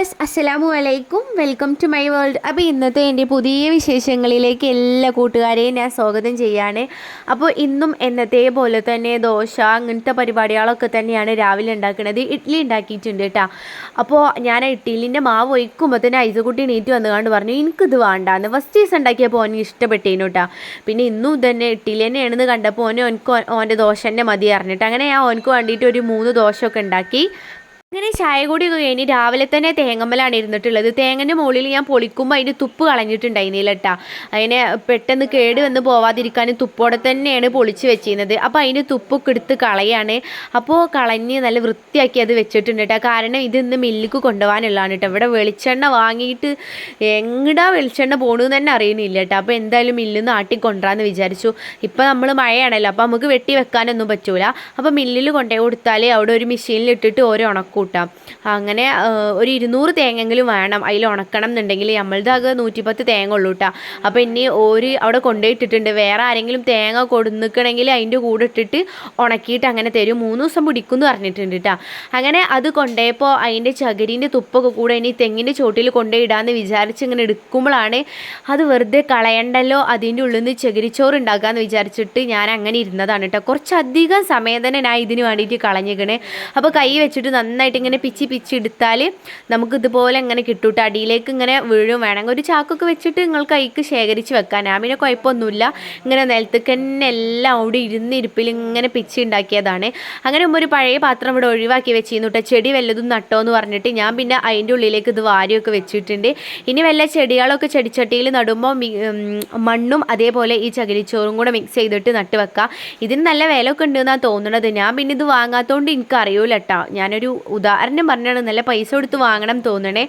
Viewers അസ്സലാമു അലൈക്കും welcome to my world. അപ്പോൾ ഇന്നത്തെ എന്റെ പുതിയ വിശേഷങ്ങളിലേക്ക് എല്ലാ കൂട്ടുകാരെയും ഞാൻ സ്വാഗതം ചെയ്യാണ്. അപ്പോൾ ഇന്നും എന്നത്തെ പോലെ തന്നെ ദോശ അങ്ങനത്തെ പരിപാടികളൊക്കെ തന്നെയാണ് രാവിലെ ഉണ്ടാക്കുന്നത്. ഇഡ്ഡലി ഉണ്ടാക്കിയിട്ടുണ്ട് കേട്ടോ. അപ്പോൾ ഞാൻ ഇഡ്ഡലിന്റെ മാവ് ഒഴിക്കുമ്പോൾ തന്നെ ഐസുകുട്ടി നീറ്റ് വന്നുകൊണ്ട് പറഞ്ഞു എനിക്കിത് വേണ്ടാന്ന് ഫസ്റ്റ് ദിവസം ഉണ്ടാക്കിയപ്പോൾ ഓന് ഇഷ്ടപ്പെട്ടേനു കേട്ടോ. പിന്നെ ഇന്നും തന്നെ ഇഡ്ഡലി തന്നെയാണെന്ന് കണ്ടപ്പോൾ ഓന് ഓനക്ക് ഓന്റെ ദോശ തന്നെ മതി അറിഞ്ഞിട്ട് അങ്ങനെ ഞാൻ ഓനക്ക് വേണ്ടിയിട്ട് ഒരു മൂന്ന് ദോശയൊക്കെ ഉണ്ടാക്കി. അങ്ങനെ ചായ കൂടി കഴിഞ്ഞ് രാവിലെ തന്നെ തേങ്ങമ്മലാണ് ഇരുന്നിട്ടുള്ളത്. തേങ്ങന്റെ മുകളിൽ ഞാൻ പൊളിക്കുമ്പോൾ അതിന്റെ തുപ്പ് കളഞ്ഞിട്ടുണ്ടായിരുന്നില്ല കേട്ടാ അതിനെ പെട്ടെന്ന് കേട് വന്ന് പോവാതിരിക്കാൻ തുപ്പോടെ തന്നെയാണ് പൊളിച്ച് വെച്ചിരുന്നത്. അപ്പോൾ അതിന്റെ തുപ്പൊക്കെ എടുത്ത് കളയാണ്. അപ്പോൾ കളഞ്ഞ് നല്ല വൃത്തിയാക്കി അത് വെച്ചിട്ടുണ്ട് കേട്ടോ കാരണം ഇതിന്ന് മില്ലിക്ക് കൊണ്ടുപോകാനുള്ളതാണ് കേട്ടോ ഇവിടെ വെളിച്ചെണ്ണ വാങ്ങിയിട്ട് എങ്ങടാ വെളിച്ചെണ്ണ പോകണമെന്ന് തന്നെ അറിയുന്നില്ല കേട്ടോ അപ്പോൾ എന്തായാലും മില്ലിൽ നിന്ന് ആട്ടി കൊണ്ടുവരാമെന്ന് വിചാരിച്ചു. ഇപ്പോൾ നമ്മൾ മഴയാണല്ലോ. അപ്പോൾ നമുക്ക് വെട്ടി വെക്കാനൊന്നും പറ്റൂല. അപ്പോൾ മില്ലിൽ കൊണ്ടുപോയി കൊടുത്താൽ അവിടെ ഒരു മെഷീനിലിട്ടിട്ട് ഓരോ ഓരോ ഉണക്കൂട്ടാം അങ്ങനെ ഒരു ഇരുന്നൂറ് തേങ്ങെങ്കിലും വേണം. അതിൽ ഉണക്കണം എന്നുണ്ടെങ്കിൽ നമ്മളതാകെ നൂറ്റി നൂറ്റിപ്പത്ത് തേങ്ങ ഉള്ളൂ കേട്ടോ അപ്പോൾ ഇനി ഒരു അവിടെ കൊണ്ടുപോയിട്ടിട്ടുണ്ട്. വേറെ ആരെങ്കിലും തേങ്ങ കൊടുന്നിക്കണമെങ്കിൽ അതിന്റെ കൂടെ ഇട്ടിട്ട് ഉണക്കിയിട്ട് അങ്ങനെ തരും. മൂന്ന് ദിവസം പിടിക്കും എന്ന് പറഞ്ഞിട്ടുണ്ട് കേട്ടോ അങ്ങനെ അത് കൊണ്ടുപോയപ്പോൾ അതിന്റെ ചകിരിന്റെ തുപ്പൊക്കെ കൂടെ ഇനി തെങ്ങിന്റെ ചോട്ടിൽ കൊണ്ടുപോയിടാന്ന് വിചാരിച്ച് ഇങ്ങനെ എടുക്കുമ്പോഴാണ് അത് വെറുതെ കളയണ്ടല്ലോ അതിന്റെ ഉള്ളിൽ നിന്ന് ചകിരിച്ചോറ് ഉണ്ടാക്കാമെന്ന് വിചാരിച്ചിട്ട് ഞാൻ അങ്ങനെ ഇരുന്നതാണ് കേട്ടോ കുറച്ചധികം സമയം തന്നെ ഞാൻ ഇതിന് വേണ്ടിയിട്ട് കളഞ്ഞിക്കണേ അപ്പോൾ കൈ വെച്ചിട്ട് നന്നായിട്ട് ഇങ്ങനെ പിച്ചി പിച്ചി എടുത്താൽ നമുക്ക് ഇതുപോലെ ഇങ്ങനെ കിട്ടൂട്ടോ. അടിയിലേക്ക് ഇങ്ങനെ വീഴും വേണമെങ്കിൽ ഒരു ചാക്കൊക്കെ വെച്ചിട്ട് നിങ്ങൾ കൈക്ക് ശേഖരിച്ച് വെക്കാൻ. ആമിനെ കുഴപ്പമൊന്നുമില്ല. ഇങ്ങനെ നിലത്തേക്ക് തന്നെ എല്ലാം അവിടെ ഇരുന്ന് ഇരിപ്പിൽ ഇങ്ങനെ പിച്ചി ഉണ്ടാക്കിയതാണ്. അങ്ങനെ ഒരു പഴയ പാത്രം ഇവിടെ ഒഴിവാക്കി വെച്ചിരുന്നു കേട്ടോ ചെടി വല്ലതും നട്ടോ എന്ന് പറഞ്ഞിട്ട് ഞാൻ പിന്നെ അതിന്റെ ഉള്ളിലേക്ക് ഇത് വാരിയൊക്കെ വെച്ചിട്ടുണ്ട്. ഇനി വല്ല ചെടികളൊക്കെ ചെടിച്ചട്ടിയിൽ നടുമ്പോൾ മണ്ണും അതേപോലെ ഈ ചകിരിച്ചോറും കൂടെ മിക്സ് ചെയ്തിട്ട് നട്ട് വെക്കാം. ഇതിന് നല്ല വിലയൊക്കെ ഉണ്ടെന്നാണ് തോന്നുന്നത് ഞാൻ പിന്നെ ഇത് വാങ്ങാത്തതുകൊണ്ട് എനിക്കറിയൂല കേട്ടോ ഞാനൊരു ഉദാഹരണം പറഞ്ഞാണ് നല്ല പൈസ കൊടുത്ത് വാങ്ങണം തോന്നണേ.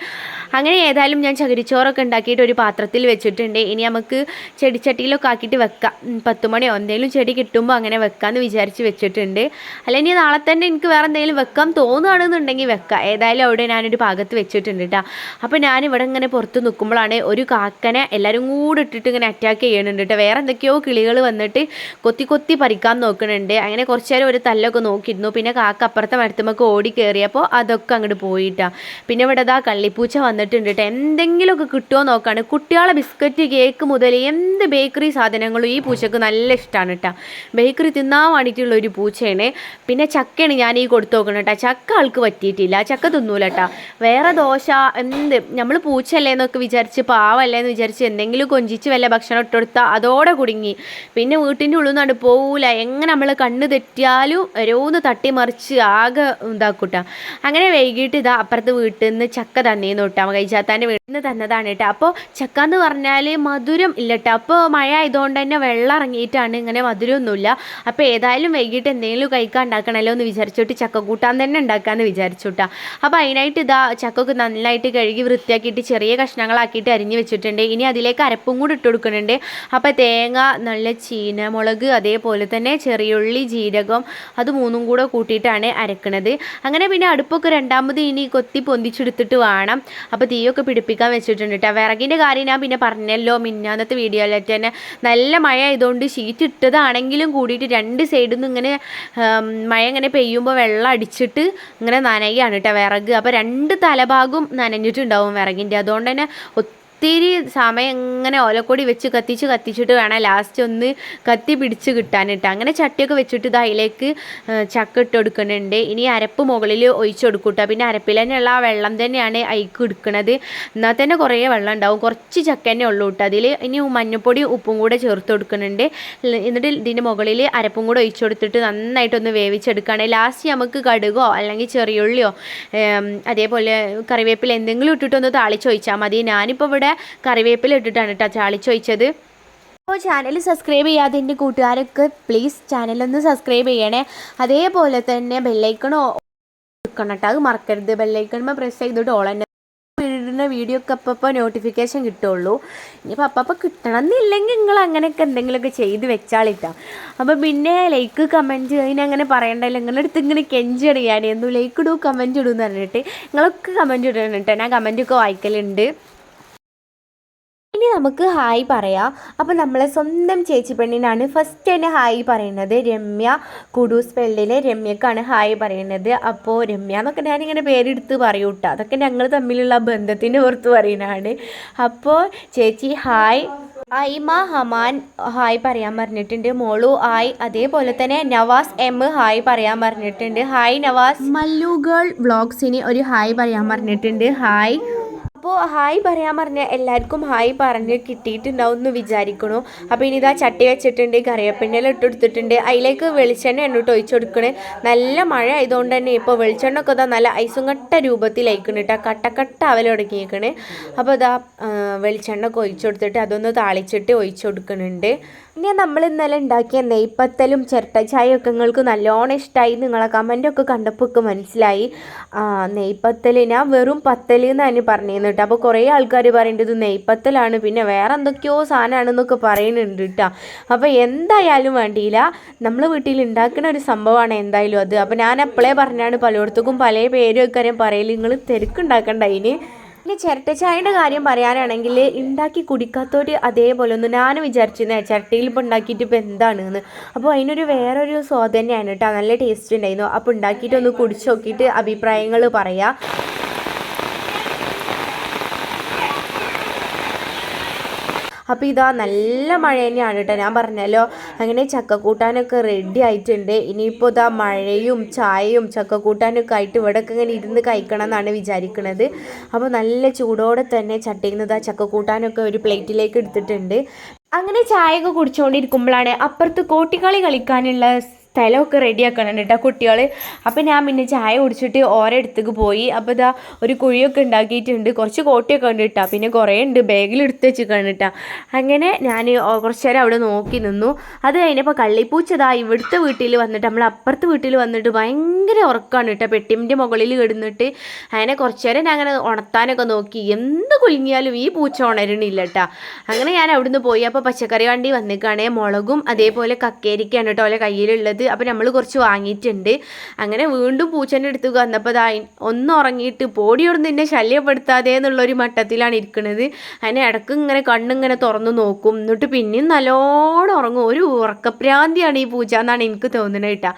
അങ്ങനെ ഏതായാലും ഞാൻ ചകിരിച്ചോറൊക്കെ ഉണ്ടാക്കിയിട്ട് ഒരു പാത്രത്തിൽ വെച്ചിട്ടുണ്ട്. ഇനി നമുക്ക് ചെടിച്ചട്ടിയിലൊക്കെ ആക്കിയിട്ട് വെക്കാം. പത്ത് മണിയോ എന്തെങ്കിലും ചെടി കിട്ടുമ്പോൾ അങ്ങനെ വെക്കാമെന്ന് വിചാരിച്ച് വെച്ചിട്ടുണ്ട്. അല്ല ഇനി നാളെ തന്നെ എനിക്ക് വേറെ എന്തെങ്കിലും വെക്കാം തോന്നുകയാണെന്നുണ്ടെങ്കിൽ വെക്കാം. ഏതായാലും അവിടെ ഞാനൊരു ഭാഗത്ത് വെച്ചിട്ടുണ്ട് കേട്ടോ അപ്പോൾ ഞാനിവിടെ ഇങ്ങനെ പുറത്ത് നിൽക്കുമ്പോഴാണ് ഒരു കാക്കനെ എല്ലാവരും കൂടെ ഇട്ടിട്ട് ഇങ്ങനെ അറ്റാക്ക് ചെയ്യണുണ്ട് കേട്ടോ വേറെ എന്തൊക്കെയോ കിളികൾ വന്നിട്ട് കൊത്തി കൊത്തി പറിക്കാൻ നോക്കുന്നുണ്ട് അങ്ങനെ കുറച്ച് നേരം ഒരു തല്ലൊക്കെ നോക്കിയിരുന്നു. പിന്നെ കാക്ക അപ്പുറത്തെ മരത്തുമൊക്കെ ഓടി കയറിയപ്പോൾ അതൊക്കെ അങ്ങോട്ട് പോയിട്ടാ. പിന്നെ ഇവിടെ ഇതാ കള്ളിപ്പൂച്ച വന്നിട്ടുണ്ട് കേട്ടോ. എന്തെങ്കിലുമൊക്കെ കിട്ടുമോ നോക്കാണ്. കുട്ടികളെ ബിസ്ക്കറ്റ് കേക്ക് മുതൽ എന്ത് ബേക്കറി സാധനങ്ങളും ഈ പൂച്ചക്ക് നല്ല ഇഷ്ടമാണ് കേട്ടോ. ബേക്കറി തിന്നാൻ വേണ്ടിയിട്ടുള്ള ഒരു പൂച്ചയാണ്. പിന്നെ ചക്കയാണ് ഞാൻ ഈ കൊടുത്തു നോക്കണം കേട്ടോ. ചക്ക ആൾക്ക് പറ്റിയിട്ടില്ല. ചക്ക തിന്നൂല കേട്ടോ. വേറെ ദോശ എന്ത്? നമ്മൾ പൂച്ചയല്ലേ എന്നൊക്കെ വിചാരിച്ച് പാവല്ലേ എന്ന് വിചാരിച്ച് എന്തെങ്കിലും കൊഞ്ചിച്ച് വല്ല ഭക്ഷണം ഇട്ടെടുത്താൽ അതോടെ കുടുങ്ങി. പിന്നെ വീട്ടിന്റെ ഉള്ളിൽ നിന്നാണ് പോവില്ല എങ്ങനെ നമ്മൾ കണ്ണ് തെറ്റിയാലും ഓരോന്ന് തട്ടിമറിച്ച് ആകെ ഇതാക്കൂട്ട അങ്ങനെ വൈകിട്ട് ഇതാ അപ്പുറത്ത് വീട്ടിൽ നിന്ന് ചക്ക തന്നേന്ന് തൊട്ടാ കഴിച്ചാത്താന്റെ വീട്ടിൽ നിന്ന് തന്നതാണ് കേട്ടോ. അപ്പോൾ ചക്ക എന്ന് പറഞ്ഞാൽ മധുരം ഇല്ല കേട്ടോ. അപ്പോൾ മഴ ആയതുകൊണ്ട് തന്നെ വെള്ളം ഇറങ്ങിയിട്ടാണ് ഇങ്ങനെ മധുരമൊന്നുമില്ല. അപ്പോൾ ഏതായാലും വൈകിട്ട് എന്തെങ്കിലും കഴിക്കാൻ ഉണ്ടാക്കണമല്ലോ എന്ന് വിചാരിച്ചോട്ട് ചക്ക കൂട്ടാൻ തന്നെ ഉണ്ടാക്കാമെന്ന് വിചാരിച്ചോട്ടാ അപ്പോൾ അതിനായിട്ട് ഇതാ ചക്കൊക്കെ നന്നായിട്ട് കഴുകി വൃത്തിയാക്കിയിട്ട് ചെറിയ കഷ്ണങ്ങളാക്കിയിട്ട് അരിഞ്ഞ് വെച്ചിട്ടുണ്ട്. ഇനി അതിലേക്ക് അരപ്പും കൂടി ഇട്ട് കൊടുക്കുന്നുണ്ട്. അപ്പോൾ തേങ്ങ നല്ല ചീനമുളക് അതേപോലെ തന്നെ ചെറിയുള്ളി ജീരകം അത് മൂന്നും കൂടെ കൂട്ടിയിട്ടാണ് അരക്കണത്. അങ്ങനെ പിന്നെ അടുപ്പൊക്കെ രണ്ടാമത് ഇനി കൊത്തി പൊന്തിച്ചെടുത്തിട്ട് വേണം. അപ്പോൾ തീയൊക്കെ പിടിപ്പിക്കാൻ വെച്ചിട്ടുണ്ട് കേട്ടോ വിറകിന്റെ കാര്യം ഞാൻ പിന്നെ പറഞ്ഞല്ലോ. മിന്നാന്നത്തെ വീഡിയോയിലായിട്ട് തന്നെ നല്ല മഴ ആയതുകൊണ്ട് ഷീറ്റ് ഇട്ടതാണെങ്കിലും കൂടിയിട്ട് രണ്ട് സൈഡിൽ നിന്ന് ഇങ്ങനെ മഴ ഇങ്ങനെ പെയ്യുമ്പോൾ വെള്ളം അടിച്ചിട്ട് ഇങ്ങനെ നനയുകയാണ് കേട്ടോ വിറക്. അപ്പോൾ രണ്ട് തലഭാഗവും നനഞ്ഞിട്ടുണ്ടാവും വിറകിന്റെ അതുകൊണ്ട് തന്നെ ഒത്തിരി സമയം ഇങ്ങനെ ഓലക്കൊടി വെച്ച് കത്തിച്ച് കത്തിച്ചിട്ട് വേണം ലാസ്റ്റ് ഒന്ന് കത്തി പിടിച്ച് കിട്ടാനിട്ട്. അങ്ങനെ ചട്ടിയൊക്കെ വെച്ചിട്ട് ഇത് അതിലേക്ക് ചക്ക ഇട്ട് കൊടുക്കുന്നുണ്ട്. ഇനി അരപ്പ് മുകളിൽ ഒഴിച്ചു കൊടുക്കൂട്ടോ പിന്നെ അരപ്പിൽ തന്നെയുള്ള ആ വെള്ളം തന്നെയാണ് അയിക്ക് എടുക്കുന്നത് എന്നാൽ തന്നെ കുറേ വെള്ളം ഉണ്ടാവും. കുറച്ച് ചക്ക തന്നെ ഉള്ളൂ കേട്ടോ അതിൽ ഇനി മഞ്ഞൾപ്പൊടി ഉപ്പും കൂടെ ചേർത്ത് കൊടുക്കുന്നുണ്ട്. എന്നിട്ട് ഇതിന്റെ മുകളിൽ അരപ്പും കൂടെ ഒഴിച്ചു കൊടുത്തിട്ട് നന്നായിട്ടൊന്ന് വേവിച്ചെടുക്കുകയാണ് ലാസ്റ്റ് നമുക്ക് കടുകോ അല്ലെങ്കിൽ ചെറിയുള്ളിയോ അതേപോലെ കറിവേപ്പില എന്തെങ്കിലും ഇട്ടിട്ടൊന്ന് താളിച്ചൊഴിച്ചാൽ മതി. ഞാനിപ്പോൾ ഇവിടെ കറിവേപ്പില ഇട്ടിട്ടാണ് കേട്ടോ ചാളിച്ചൊഴിച്ചത് അപ്പോൾ ചാനൽ സബ്സ്ക്രൈബ് ചെയ്യാതെ എന്റെ കൂട്ടുകാരൊക്കെ പ്ലീസ് ചാനലൊന്ന് സബ്സ്ക്രൈബ് ചെയ്യണേ. അതേപോലെ തന്നെ ബെല്ലൈക്കണോ എടുക്കണം കേട്ടോ അത് മറക്കരുത്. ബെല്ലൈക്കണ പ്രസ് ചെയ്തിട്ട് ഓൾ തന്നെ ഇടുന്ന വീഡിയോ ഒക്കെ അപ്പോൾ നോട്ടിഫിക്കേഷൻ കിട്ടുള്ളൂ. ഇനിയിപ്പോൾ അപ്പം കിട്ടണം എന്നില്ലെങ്കിൽ നിങ്ങൾ അങ്ങനെയൊക്കെ എന്തെങ്കിലുമൊക്കെ ചെയ്ത് വെച്ചാളിട്ടാ അപ്പോൾ പിന്നെ ലൈക്ക് കമന്റ് അതിന് അങ്ങനെ പറയണ്ടല്ലോ. നിങ്ങളുടെ അടുത്ത് ഇങ്ങനെ കെഞ്ചി അറിയാൻ എന്നും ലൈക്ക് ഇടൂ കമന്റ് ഇടൂ എന്ന് പറഞ്ഞിട്ട് നിങ്ങളൊക്കെ കമന്റ് ഇടണം കേട്ടോ ഞാൻ കമന്റൊക്കെ വായിക്കലുണ്ട്. നമുക്ക് ഹായ് പറയാം. അപ്പോൾ നമ്മളെ സ്വന്തം ചേച്ചി പെണ്ണിനാണ് ഫസ്റ്റ് തന്നെ ഹായ് പറയുന്നത്. രമ്യ കുഡൂസ് പെള്ളിലെ രമ്യക്കാണ് ഹായ് പറയുന്നത്. അപ്പോൾ രമ്യ എന്നൊക്കെ ഞാനിങ്ങനെ പേരെടുത്ത് പറയൂ കേട്ടോ അതൊക്കെ ഞങ്ങൾ തമ്മിലുള്ള ബന്ധത്തിന്റെ പുറത്ത് പറയുന്നതാണ്. അപ്പോൾ ചേച്ചി ഹായ് ഐമ ഹമാൻ ഹായ് പറയാൻ പറഞ്ഞിട്ടുണ്ട്. മോളു ഹായ് അതേപോലെ തന്നെ നവാസ് എം ഹായ് പറയാൻ പറഞ്ഞിട്ടുണ്ട്. ഹായ് നവാസ്. മല്ലു ഗേൾ വ്ളോഗ്സിന് ഒരു ഹായ് പറയാൻ പറഞ്ഞിട്ടുണ്ട്. ഹായ് അപ്പോൾ ഹായ് പറയാൻ പറഞ്ഞ എല്ലാവർക്കും ഹായ് പറഞ്ഞ് കിട്ടിയിട്ടുണ്ടാവും എന്ന് വിചാരിക്കണു. അപ്പോൾ ഇനി ഇതാ ചട്ടി വെച്ചിട്ടുണ്ട് കറിവേപ്പിന്റെല ഇട്ട് കൊടുത്തിട്ടുണ്ട്. അതിലേക്ക് വെളിച്ചെണ്ണ എണ്ണ ഇട്ട് ഒഴിച്ചു കൊടുക്കണേ. നല്ല മഴ ആയതുകൊണ്ട് തന്നെ ഇപ്പോൾ വെളിച്ചെണ്ണ ഒക്കെ ഇതാ നല്ല ഐസും കട്ട രൂപത്തിലായിക്കണ് കേട്ടോ. കട്ടക്കട്ട അവൽ തുടങ്ങിയേക്കണ്. അപ്പോൾ ഇതാ വെളിച്ചെണ്ണ ഒക്കെ ഒഴിച്ചു കൊടുത്തിട്ട് അതൊന്ന് താളിച്ചിട്ട് ഒഴിച്ചു കൊടുക്കുന്നുണ്ട് പിന്നെ നമ്മൾ ഇന്നലെ ഉണ്ടാക്കിയ നെയ്പ്പത്തലും ചിരട്ട ഒക്കെ നിങ്ങൾക്ക് നല്ലോണം ഇഷ്ടമായി നിങ്ങളെ കമന്റൊക്കെ കണ്ടപ്പോൾ ഒക്കെ മനസ്സിലായി. നെയ്പ്പത്തലിന് വെറും പത്തൽ എന്നാണ് പറഞ്ഞിരുന്നു കേട്ടോ. അപ്പോൾ കുറേ ആൾക്കാർ പറയുന്നത് നെയ്പ്പത്തലാണ് പിന്നെ വേറെ എന്തൊക്കെയോ സാധനമാണെന്നൊക്കെ പറയുന്നുണ്ട് കേട്ടോ. അപ്പോൾ എന്തായാലും വേണ്ടിയില്ല. നമ്മൾ വീട്ടിൽ ഉണ്ടാക്കുന്ന ഒരു സംഭവമാണ് എന്തായാലും അത്. അപ്പോൾ ഞാൻ എപ്പോഴേ പറഞ്ഞാണ് പലയിടത്തേക്കും പല പേരും ഒക്കെ പറയൽ നിങ്ങൾ തിരക്കുണ്ടാക്കണ്ട അതിന് പിന്നെ ചിരട്ടച്ചായയുടെ കാര്യം പറയാനാണെങ്കിൽ ഉണ്ടാക്കി കുടിക്കാത്തവർ അതേപോലെ ഒന്ന് ഞാൻ വിചാരിച്ചിരുന്നത് ചിരട്ടയിൽ ഇപ്പോൾ ഉണ്ടാക്കിയിട്ട് ഇപ്പോൾ എന്താണെന്ന്. അപ്പോൾ അതിനൊരു വേറൊരു സ്വാദ് തന്നെയാണ് കേട്ടോ നല്ല ടേസ്റ്റ് ഉണ്ടായിരുന്നു. അപ്പോൾ ഉണ്ടാക്കിയിട്ട് ഒന്ന് കുടിച്ച് നോക്കിയിട്ട് അഭിപ്രായങ്ങൾ പറയാം. അപ്പോൾ ഇതാ നല്ല മഴ തന്നെയാണ് കേട്ടോ ഞാൻ പറഞ്ഞല്ലോ അങ്ങനെ ചക്കക്കൂട്ടാനൊക്കെ റെഡി ആയിട്ടുണ്ട്. ഇനിയിപ്പോൾ ഇതാ മഴയും ചായയും ചക്കക്കൂട്ടാനൊക്കെ ആയിട്ട് ഇവിടെയൊക്കെ ഇങ്ങനെ ഇരുന്ന് കഴിക്കണം എന്നാണ് വിചാരിക്കുന്നത് അപ്പോൾ നല്ല ചൂടോടെ തന്നെ ചട്ടിയിൽ നിന്ന് ഇതാ ചക്കക്കൂട്ടാനൊക്കെ ഒരു പ്ലേറ്റിലേക്ക് എടുത്തിട്ടുണ്ട്. അങ്ങനെ ചായയൊക്കെ കുടിച്ചുകൊണ്ടിരിക്കുമ്പോഴാണ് അപ്പുറത്ത് കോട്ടിക്കളി കളിക്കാനുള്ള സ്ഥലമൊക്കെ റെഡിയാക്കണം കേട്ടോ കുട്ടികൾ അപ്പോൾ ഞാൻ പിന്നെ ചായ കുടിച്ചിട്ട് ഓരോടത്തേക്ക് പോയി. അപ്പോൾ ഇതാ ഒരു കുഴിയൊക്കെ ഉണ്ടാക്കിയിട്ടുണ്ട്. കുറച്ച് കോട്ടിയൊക്കെ ഉണ്ട് കേട്ടോ പിന്നെ കുറേ ഉണ്ട്. ബാഗിൽ എടുത്ത് വെച്ചിരിക്കണം കേട്ടോ അങ്ങനെ ഞാൻ കുറച്ച് നേരം അവിടെ നോക്കി നിന്നു. അത് കഴിഞ്ഞപ്പോൾ കള്ളിപ്പൂച്ചതാ ഇവിടുത്തെ വീട്ടിൽ വന്നിട്ട് നമ്മൾ അപ്പുറത്തെ വീട്ടിൽ വന്നിട്ട് ഭയങ്കര ഉറക്കമാണ് കേട്ടോ പെട്ടിന്റെ മുകളിൽ കിടന്നിട്ട് അങ്ങനെ കുറച്ച് നേരം ഞാൻ അങ്ങനെ ഉണർത്താനൊക്കെ നോക്കി. എന്ത് കുലുങ്ങിയാലും ഈ പൂച്ച ഉണരണില്ല കേട്ടോ അങ്ങനെ ഞാൻ അവിടുന്ന് പോയി. അപ്പോൾ പച്ചക്കറി വണ്ടി വന്നിക്കാണേ. മുളകും അതേപോലെ കക്കേരിക്കാണ് കേട്ടോ ഓലെ കയ്യിലുള്ളത്. അപ്പോൾ നമ്മൾ കുറച്ച് വാങ്ങിയിട്ടുണ്ട്. അങ്ങനെ വീണ്ടും പൂച്ചന്റെ അടുത്ത് വന്നപ്പോൾ ദാ ഒന്ന് ഉറങ്ങിയിട്ട് പോടിയോടൊന്നും എന്നെ ശല്യപ്പെടുത്താതെ എന്നുള്ളൊരു മട്ടത്തിലാണ് ഇരിക്കുന്നത് അതിനെ ഇടയ്ക്ക് ഇങ്ങനെ കണ്ണിങ്ങനെ തുറന്ന് നോക്കും. എന്നിട്ട് പിന്നെയും നല്ലോണം ഉറങ്ങും. ഒരു ഉറക്കപ്രാന്തിയാണ് ഈ പൂച്ച എന്നാണ് എനിക്ക് തോന്നുന്നത് കേട്ടോ.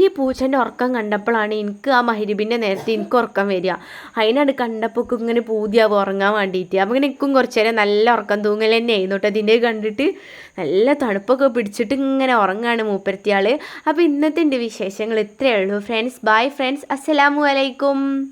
ഈ പൂച്ചന്റെ ഉറക്കം കണ്ടപ്പോഴാണ് എനിക്ക് ആ മഹരിബിന്റെ നേരത്തെ എനിക്ക് ഉറക്കം വരിക. അതിനാണ് കണ്ടപ്പോൾ ഇങ്ങനെ പൂതിയാവും ഉറങ്ങാൻ വേണ്ടിയിട്ട് അപ്പം ഇങ്ങനെ എനിക്കും കുറച്ച് നേരം നല്ല ഉറക്കം തൂങ്ങൽ തന്നെ ആയിരുന്നു കേട്ടോ. അതിന്റെ കണ്ടിട്ട് നല്ല തണുപ്പൊക്കെ പിടിച്ചിട്ട് ഇങ്ങനെ ഉറങ്ങാണ് മൂപ്പരത്തിയാൾ അപ്പോൾ ഇന്നത്തെ വിശേഷങ്ങൾ ഇത്രയേ ഉള്ളൂ. ഫ്രണ്ട്സ് ബൈ ഫ്രണ്ട്സ് അസ്സലാമു അലൈക്കും.